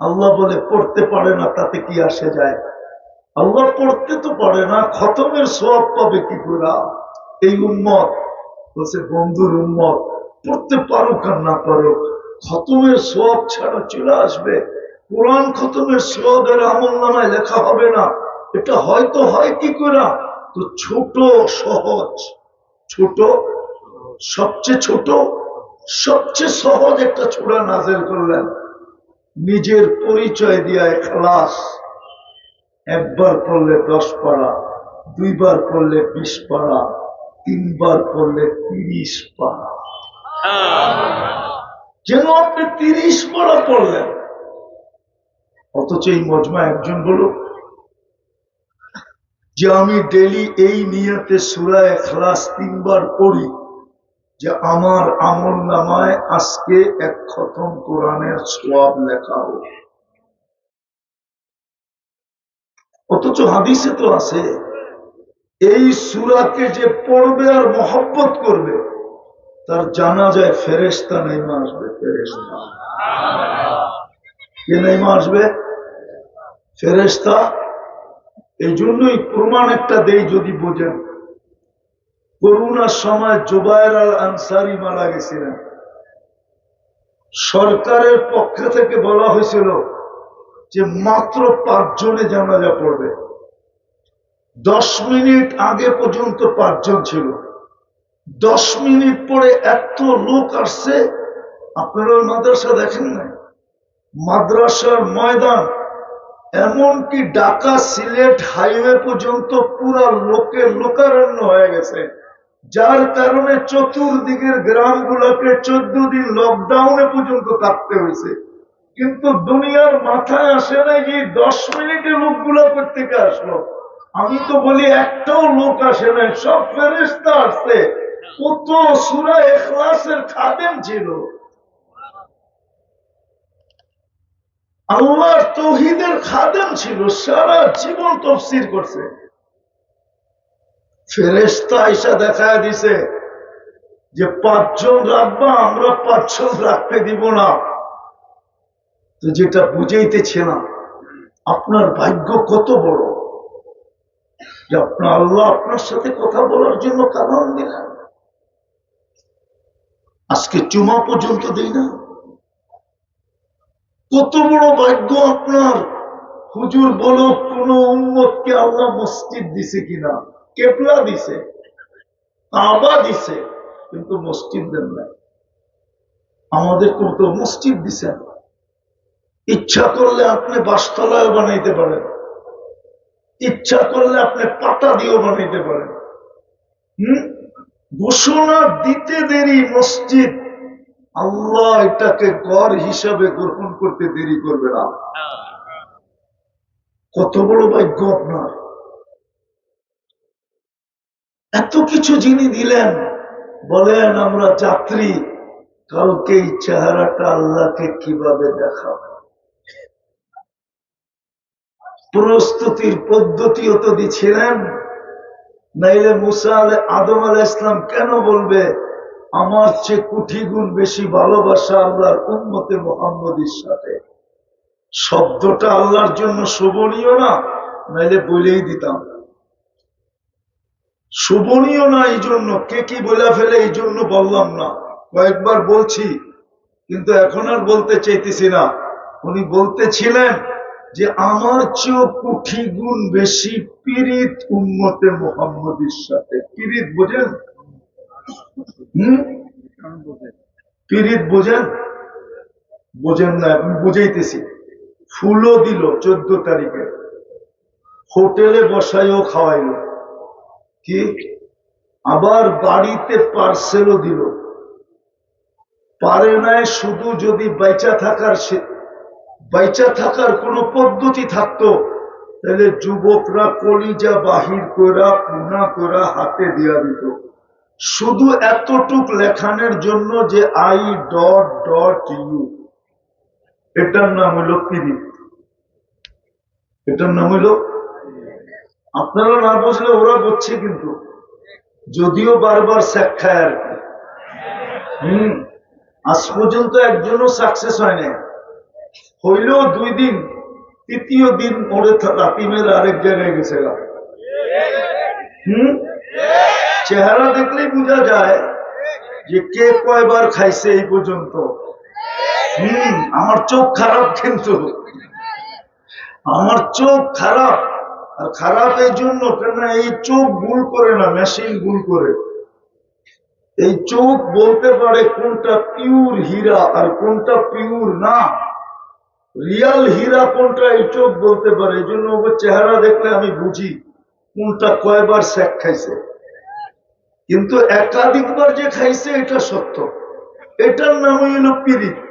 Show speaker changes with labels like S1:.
S1: আল্লাহ বলে, পড়তে পারে না, তাতে কি আসে যায়? আল্লাহ পড়তে তো পারে না, খতমের সব পাবে কি করে? এই উম্মত, বলছে, বন্ধুর উম্মত, পড়তে পারুক আর না পারুক, খতমের সব ছাড়া চলে আসবে। কোরআন খতমের সবের আমল নামায় লেখা হবে না। এটা হয়তো হয় কি করে? তো ছোট, সহজ। ছোট, সবচেয়ে ছোট, সবচেয়ে সহজ একটা ছোড়া নাজেল করলেন। নিজের পরিচয় দিয়া এখলাস। একবার পড়লে দশ পারা, দুইবার পড়লে বিশ পারা, তিনবার পড়লে তিরিশ পারা। কেন আপনি তিরিশ পারা পড়লেন অথচ এই মজমা একজন বলুক যে আমি ডেলি এই নিয়তে সুরায় এখলাস তিনবার পড়ি যে আমার আমল নামায় আজকে এক খতম কোরআনের সোয়াব লেখা হোক অথচ হাদিসে তো আছে, এই সুরাকে যে পড়বে আর মহব্বত করবে, তার জানা যায় ফেরেস্তা নেমে আসবে ফেরেস্তা কে নেমে আসবে? ফেরেস্তা এই জন্যই প্রমাণ একটা দেই যদি বোঝেন। করোনার সময় জুবায়ের আল আনসারি মারা গেছিলেন। সরকারের পক্ষ থেকে বলা হয়েছিল যে মাত্র পাঁচজনে জানাজা পড়বে। দশ মিনিট আগে পর্যন্ত পাঁচজন ছিল। দশ মিনিট পরে এত লোক আসছে, আপনারা মাদ্রাসা দেখেন না মাদ্রাসার ময়দান, এমনকি ঢাকা সিলেট হাইওয়ে পর্যন্ত পুরা লোকের লোকারণ্য হয়ে গেছে। যার কারণে চতুর্দিকের গ্রামগুলোকে চোদ্দ দিন লকডাউনে পর্যন্ত থাকতে হয়েছে। কিন্তু দুনিয়ার মাথায় আসে না যে দশ মিনিটে লোকগুলো থেকে আসলো। আমি তো বলি, একটাও লোক আসে নাই, সব ফেরেস্তা আসছে। কত সুরা এখলাসের খাদেম ছিল। আল্লাহর তহিদের খাদেম ছিল, সারা জীবন তফসির করছে। ফেরেস্তা এসে দেখা দিছে যে পাঁচজন রাখবা আমরা পাঁচজন রাখতে দিব না। তো যেটা বুঝাইতেছে না, আপনার ভাগ্য কত বড়? যে আপনার আল্লাহ আপনার সাথে কথা বলার জন্য কারণ দিলেন। আজকে চুমা পর্যন্ত দেই না। কত বড় ভাগ্য আপনার। হুজুর বলো, কোন উন্মতকে আল্লাহ মসজিদ দিছে কিনা? কেপলা দিছে কাবা দিছে কিন্তু মসজিদ দেন নাই। আমাদের তো মসজিদ দিছেন ইচ্ছা করলে আপনি বাসতলায় বানাইতে পারেন। ইচ্ছা করলে আপনি পাতা দিয়েও বানাইতে পারেন। হম? ঘোষণা দিতে দেরি মসজিদ। আল্লাহ এটাকে গড় হিসাবে গ্রহণ করতে দেরি করবে না। কত বড় ভাগ্য আপনার। এত কিছু যিনি দিলেন, বলেন আমরা যাত্রী কালকে এই চেহারাটা আল্লাহকে কীভাবে দেখাবো? প্রস্তুতির পদ্ধতিও তো দিছিলেন। নাইলে মুসা আলে আদম আল ইসলাম কেন বলবে, আমার চেয়ে কুঠি গুণ বেশি ভালোবাসা আল্লাহর উন্মতে মোহাম্মদের সাথে শব্দটা আল্লাহর জন্য শোভনীয় না? নাইলে বলেই দিতাম। শোভনীয় না এই জন্য? কে কি বলে ফেলে এই জন্য বললাম না। কয়েকবার বলছি, কিন্তু এখন আর বলতে চাইতেছি না। উনি বলতেছিলেন যে, আমার চেয়েও কুঠি গুণ বেশি পীড়িত উন্মতে মোহাম্মদের সাথে। পীড়িত বোঝেন? হম? পীড়িত বোঝেন? বোঝেন না, আমি বুঝাইতেছি। ফুলও দিল চোদ্দ তারিখে। হোটেলে বসাইও খাওয়াইল। কি? আবার বাড়িতে পার্সেলও দিল। পারে নাই শুধু যদি বেচা থাকার বেচা থাকার কোন পদ্ধতি থাকতো, তাহলে যুবকরা কলিজা বাহির করা পুনা করা হাতে দিয়া দিত। শুধু এতটুক লেখানের জন্য যে আই ডট ডট ইউ এটার নাম হইল পিরিত। এটার নাম হইল আপনারা না বুঝলে ওরা বুঝছে কিন্তু। যদিও বারবার শেখ খায় আর কি। হম, আজ পর্যন্ত একজনও সাকসেস হয় না হইলেও দুই দিন, তৃতীয় দিন ওরে রাতি মেরে আরেক জায়গায় গেছে গা। হুম, চেহারা দেখলেই বোঝা যায় যে কে কয়বার খাইছে এই পর্যন্ত। হম, আমার চোখ খারাপ কিন্তু। আমার চোখ খারাপ। আর খারাপ এই জন্য কেন এই চোখ ভুল করে না মেশিন ভুল করে। এই চোখ বলতে পারে কোনটা পিওর হীরা আর কোনটা পিওর না। রিয়াল হীরা কোনটা এই চোখ বলতে পারে, এই জন্য চেহারা দেখলে আমি বুঝি কোনটা কয়বার স্যাক খাইছে। কিন্তু একাধিকবার যে খাইছে, এটা সত্য। এটার নামই হলো পিরিত।